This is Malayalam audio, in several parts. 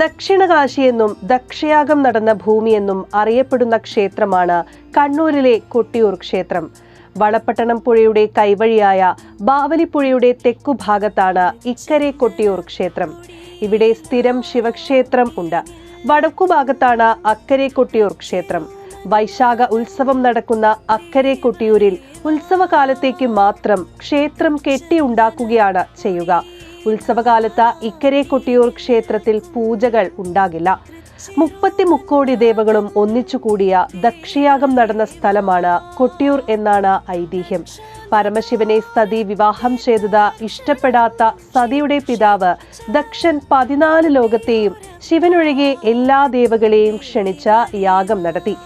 ദക്ഷിണകാശിയെന്നും ദക്ഷയാഗം നടന്ന ഭൂമിയെന്നും അറിയപ്പെടുന്ന ക്ഷേത്രമാണ് കണ്ണൂരിലെ കൊട്ടിയൂർ ക്ഷേത്രം. വളപ്പട്ടണം പുഴയുടെ കൈവഴിയായ ബാവലിപ്പുഴയുടെ തെക്കുഭാഗത്താണ് ഇക്കരെ കൊട്ടിയൂർ ക്ഷേത്രം. ഇവിടെ സ്ഥിരം ശിവക്ഷേത്രം ഉണ്ട്. വടക്കുഭാഗത്താണ് അക്കരെ കൊട്ടിയൂർ ക്ഷേത്രം. വൈശാഖ ഉത്സവം നടക്കുന്ന അക്കരെ കൊട്ടിയൂരിൽ ഉത്സവകാലത്തേക്ക് മാത്രം ക്ഷേത്രം കെട്ടിയുണ്ടാക്കുകയാണ് ചെയ്യുക. ഉത്സവകാലത്ത് ഇക്കരെ കൊട്ടിയൂർ ക്ഷേത്രത്തിൽ പൂജകൾ ഉണ്ടാകില്ല. മുപ്പത്തി മുക്കോടി ദേവകളും ഒന്നിച്ചുകൂടിയ ദക്ഷയാഗം നടന്ന സ്ഥലമാണ് കൊട്ടിയൂർ എന്നാണ് ഐതിഹ്യം. പരമശിവനെ സതി വിവാഹം ചെയ്തത് ഇഷ്ടപ്പെടാത്ത സതിയുടെ പിതാവ് ദക്ഷൻ പതിനാല് ലോകത്തെയും ശിവനൊഴികെ എല്ലാ ദേവകളെയും ക്ഷണിച്ച യാഗം നടത്തി.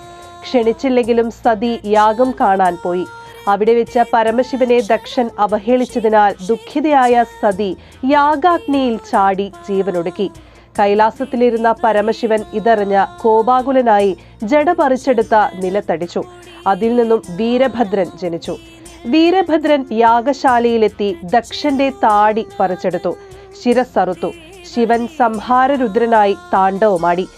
ക്ഷണിച്ചില്ലെങ്കിലും സതി യാഗം കാണാൻ പോയി. അവിടെ വെച്ച് പരമശിവനെ ദക്ഷൻ അവഹേളിച്ചതിനാൽ ദുഃഖിതയായ സതി യാഗാഗ്നിയിൽ ചാടി ജീവനൊടുക്കി. കൈലാസത്തിലിരുന്ന പരമശിവൻ ഇതറിഞ്ഞ കോപാകുലനായി ജട പറിച്ചെടുത്ത നിലത്തടിച്ചു. അതിൽ നിന്നും വീരഭദ്രൻ ജനിച്ചു. വീരഭദ്രൻ യാഗശാലയിലെത്തി ദക്ഷന്റെ താടി പറിച്ചെടുത്തു. ശിരസ്സറുത്തു. ശിവൻ സംഹാരരുദ്രനായി താണ്ഡവമാടി.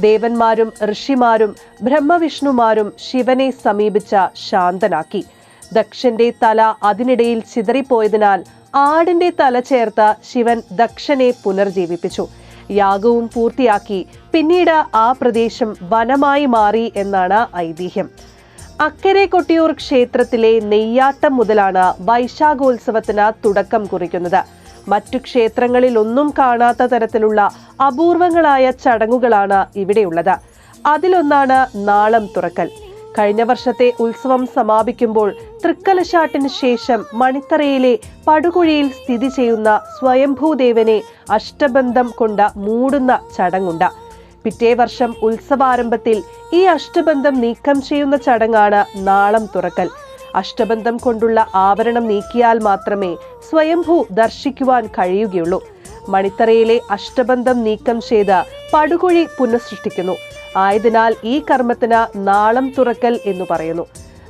ദേവന്മാരും ഋഷിമാരും ബ്രഹ്മവിഷ്ണുമാരും ശിവനെ സമീപിച്ച ശാന്തനാക്കി. ദക്ഷന്റെ തല അതിനിടയിൽ ചിതറിപ്പോയതിനാൽ ആടിന്റെ തല ചേർത്ത ശിവൻ ദക്ഷനെ പുനർജീവിപ്പിച്ചു. യാഗവും പൂർത്തിയാക്കി പിന്നീട് ആ പ്രദേശം വനമായി മാറി എന്നാണ് ഐതിഹ്യം. അക്കരെ കൊട്ടിയൂർ ക്ഷേത്രത്തിലെ നെയ്യാട്ടം മുതലാണ് വൈശാഖോത്സവത്തിന് തുടക്കം കുറിക്കുന്നത്. മറ്റു ക്ഷേത്രങ്ങളിൽ ഒന്നും കാണാത്ത തരത്തിലുള്ള അപൂർവങ്ങളായ ചടങ്ങുകളാണ് ഇവിടെയുള്ളത്. അതിലൊന്നാണ് നാളം തുറക്കൽ. കഴിഞ്ഞ വർഷത്തെ ഉത്സവം സമാപിക്കുമ്പോൾ തൃക്കലശാട്ടിന് ശേഷം മണിത്തറയിലെ പടുകുഴിയിൽ സ്ഥിതി ചെയ്യുന്ന സ്വയംഭൂദേവനെ അഷ്ടബന്ധം കൊണ്ട് മൂടുന്ന ചടങ്ങുണ്ട്. പിറ്റേ വർഷം ഉത്സവാരംഭത്തിൽ ഈ അഷ്ടബന്ധം നീക്കം ചെയ്യുന്ന ചടങ്ങാണ് നാളം തുറക്കൽ. അഷ്ടബന്ധം കൊണ്ടുള്ള ആവരണം നീക്കിയാൽ മാത്രമേ സ്വയംഭൂ ദർശിക്കുവാൻ കഴിയുകയുള്ളൂ. മണിത്തറയിലെ അഷ്ടബന്ധം നീക്കം ചെയ്ത് പടുകുഴി പുനഃസൃഷ്ടിക്കുന്നു. ആയതിനാൽ ഈ കർമ്മത്തിന് നാളം തുറക്കൽ എന്ന് പറയുന്നു.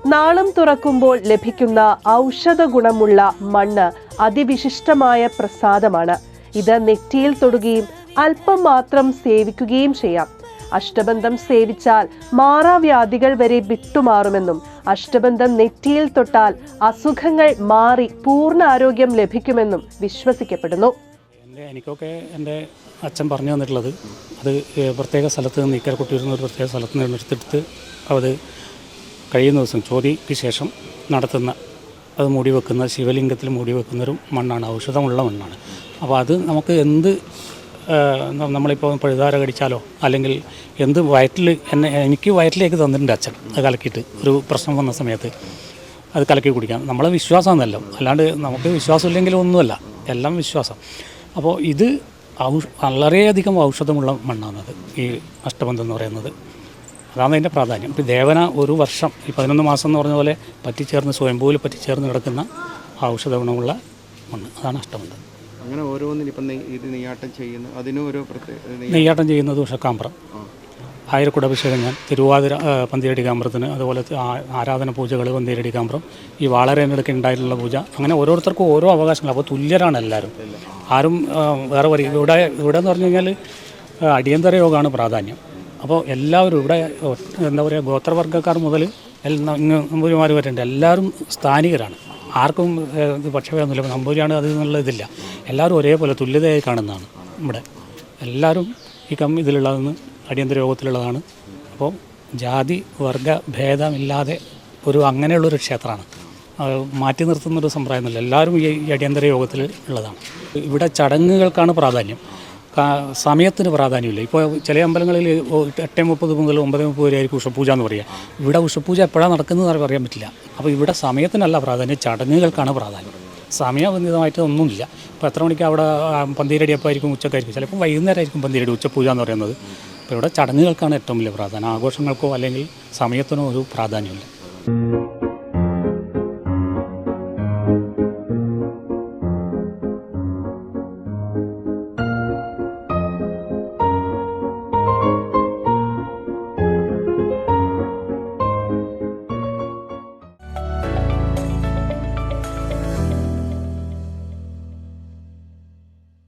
നാളം തുറക്കുമ്പോൾ ലഭിക്കുന്ന ഔഷധ ഗുണമുള്ള മണ്ണ് അതിവിശിഷ്ടമായ പ്രസാദമാണ്. ഇത് നെറ്റിയിൽ തൊടുകയും അല്പം മാത്രം സേവിക്കുകയും ചെയ്യാം. അഷ്ടബന്ധം സേവിച്ചാൽ മാറാവ്യാധികൾ വരെ വിട്ടുമാറുമെന്നും അഷ്ടബന്ധം നെറ്റിയിൽ തൊട്ടാൽ അസുഖങ്ങൾ മാറി പൂർണ ആരോഗ്യം ലഭിക്കുമെന്നും വിശ്വസിക്കപ്പെടുന്നു. എനിക്കൊക്കെ എന്റെ അച്ഛൻ പറഞ്ഞു തന്നിട്ടുള്ളത് അത് പ്രത്യേക സ്ഥലത്ത് നിന്ന് ഇക്കര ഇക്കരക്കുട്ടിയിരുന്ന ഒരു പ്രത്യേക സ്ഥലത്ത് നിന്ന് എടുത്തെടുത്ത് അത് കഴിയുന്ന ദിവസം ചോതിക്ക് ശേഷം നടത്തുന്ന അത് മൂടി വെക്കുന്ന ശിവലിംഗത്തിൽ മൂടി വെക്കുന്നൊരു മണ്ണാണ് ഔഷധമുള്ള മണ്ണാണ്. അപ്പോൾ അത് നമുക്ക് എന്ത് നമ്മളിപ്പോൾ പഴുതാര കടിച്ചാലോ അല്ലെങ്കിൽ എന്ത് വയറ്റിൽ എന്നെ എനിക്ക് വയറ്റിലേക്ക് തന്നിട്ടുണ്ട് അച്ഛൻ അത് കലക്കിയിട്ട് ഒരു പ്രശ്നം വന്ന സമയത്ത് അത് കലക്കി കുടിക്കാം. നമ്മളെ വിശ്വാസമെന്നല്ലോ അല്ലാണ്ട് നമുക്ക് വിശ്വാസമില്ലെങ്കിലും ഒന്നുമല്ല എല്ലാം വിശ്വാസം. അപ്പോൾ ഇത് ഔഷ വളരെയധികം ഔഷധമുള്ള മണ്ണാണത് ഈ അഷ്ടബന്ധം എന്ന് പറയുന്നത്. അതാണ് അതിന്റെ പ്രാധാന്യം. ഇപ്പോൾ ദേവന ഒരു വർഷം ഈ പതിനൊന്ന് മാസം എന്ന് പറഞ്ഞ പോലെ പറ്റിച്ചേർന്ന് സ്വയംഭൂവിൽ പറ്റിച്ചേർന്ന് കിടക്കുന്ന ഔഷധ ഗുണമുള്ള മണ്ണ്. അതാണ് അഷ്ടബന്ധം അങ്ങനെ ഓരോന്നിനും ഇപ്പം ഇത് നെയ്യാട്ടം ചെയ്യുന്നു അതിനും ഓരോ നെയ്യാട്ടം ചെയ്യുന്നത് ഉഷക്കാമ്പ്രം ആയിരക്കുടഭിഷേകം ഞാൻ തിരുവാതിര പന്തിരടികാമ്പ്രത്തിന് കാമ്പ്രത്തിന് അതുപോലെ ആരാധന പൂജകൾ പന്തിരടികാമ്പ്രം ഈ വാളരേനെടുക്ക് ഉണ്ടായിട്ടുള്ള പൂജ അങ്ങനെ ഓരോരുത്തർക്കും ഓരോ അവകാശങ്ങൾ. അപ്പോൾ തുല്യരാണ് എല്ലാവരും. ആരും വേറെ വരി ഇവിടെ ഇവിടെ എന്ന് പറഞ്ഞു കഴിഞ്ഞാൽ അടിയന്തര യോഗമാണ് പ്രാധാന്യം. അപ്പോൾ എല്ലാവരും ഇവിടെ എന്താ പറയുക ഗോത്രവർഗക്കാർ മുതൽ നമ്പൂരിമാർ വരെ ഉണ്ട്. എല്ലാവരും സ്ഥാനികരാണ്. ആർക്കും പക്ഷഭേദമൊന്നുമില്ല. നമ്പൂരിയാണ് അത് എന്നുള്ള ഇതില്ല. എല്ലാവരും ഒരേപോലെ തുല്യതയായി കാണുന്നതാണ് ഇവിടെ. എല്ലാവരും ഈ കം ഇതിലുള്ളതെന്ന് അടിയന്തര യോഗത്തിലുള്ളതാണ്. അപ്പോൾ ജാതി വർഗ ഭേദമില്ലാതെ ഒരു അങ്ങനെയുള്ളൊരു ക്ഷേത്രമാണ്. മാറ്റി നിർത്തുന്നൊരു സമ്പ്രദായമൊന്നുമില്ല എല്ലാവരും ഈ അടിയന്തര യോഗത്തിൽ ഉള്ളതാണ്. ഇവിടെ ചടങ്ങുകൾക്കാണ് പ്രാധാന്യം. സമയത്തിന് പ്രാധാന്യമില്ല. ഇപ്പോൾ ചില അമ്പലങ്ങളിൽ എട്ട് മുപ്പത് മുതൽ ഒമ്പത് മുപ്പത് വരെ ആയിരിക്കും ഉഷപൂജ എന്ന് പറയുക. ഇവിടെ ഉഷപൂജ എപ്പോഴാണ് നടക്കുന്നത് പറയാൻ പറ്റില്ല. അപ്പോൾ ഇവിടെ സമയത്തിനല്ല പ്രാധാന്യം. ചടങ്ങുകൾക്കാണ് പ്രാധാന്യം. സമയബന്ധിതമായിട്ട് ഒന്നുമില്ല. ഇപ്പോൾ എത്ര മണിക്ക് അവിടെ പന്തീരടി എപ്പോഴായിരിക്കും ഉച്ചക്കായിരിക്കും. ചിലപ്പോൾ വൈകുന്നേരമായിരിക്കും പന്തീരടി ഉച്ചപൂജ എന്ന് പറയുന്നത്. അപ്പോൾ ഇവിടെ ചടങ്ങുകൾക്കാണ് ഏറ്റവും വലിയ പ്രാധാന്യം. ആഘോഷങ്ങൾക്കോ അല്ലെങ്കിൽ സമയത്തിനോ ഒരു പ്രാധാന്യമില്ല.